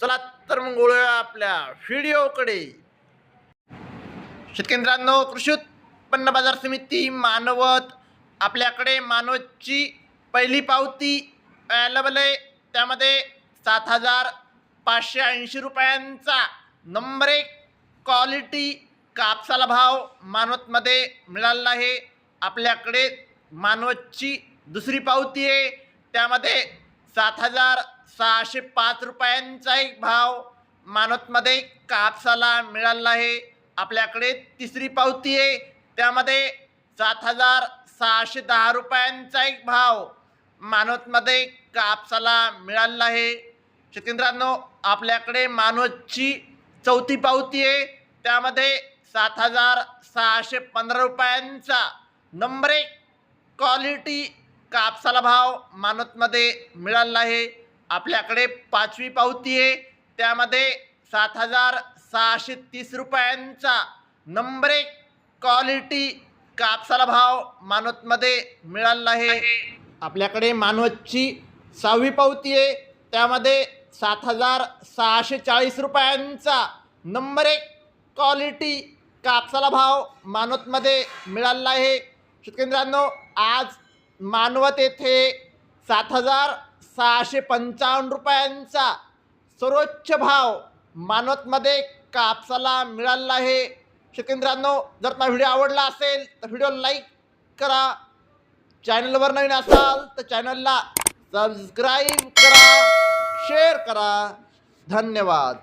चला तर मग वळूया आपल्या व्हिडिओकडे. शेतकेंद्रांनो कृषी उत्पन्न बाजार समिती मानवत आपल्याकडे मानवतची पहिली पावती अवेलेबल आहे. त्यामध्ये सात हजार पाचशे ऐंशी रुपयांचा नंबर एक क्वालिटी कापसाला भाव मानवतमध्ये मिळालेला आहे. आपल्याकडे मानवतची दुसरी पावती आहे. त्यामध्ये सात हजार सहाशे पाच रुपयांचा एक भाव मानवतमध्ये कापसाला मिळाला आहे. आपल्याकडे तिसरी पावती आहे. त्यामध्ये सात हजार सहाशे दहा रुपयांचा एक भाव मानवतमध्ये कापसाला मिळालेला आहे. शेतकऱ्यांनो आपल्याकडे मानवतची चौथी पावती आहे. त्यामध्ये सात हजार सहाशे पंधरा रुपयांचा नंबर एक क्वालिटी कापसाला भाव मानवतमध्ये मिळालेला आहे आपल्याकडे पाचवी पावती आहे. त्यामध्ये सात हजार सहाशे तीस रुपयांचा नंबर एक क्वालिटी कापसाला भाव मानवतमध्ये मिळाला आहे आपल्याकडे मानवतची सहावी पावती आहे. त्यामध्ये सात हजार सहाशे चाळीस रुपयांचा नंबर एक क्वालिटी कापसाला भाव मानवतमध्ये मिळालेला आहे. शेतकऱ्यांनो आज मानवत येथे सात हजार सहाशे पंचावन्न रुपयांचा सर्वोच्च भाव मानवतमध्ये कापसाला मिळालेला आहे. शेतकऱ्यांनो जर तुम्हाला व्हिडिओ आवडला असेल तर व्हिडिओ लाईक करा. चॅनलवर नवीन असाल तर चॅनलला सबस्क्राईब करा शेअर करा. धन्यवाद.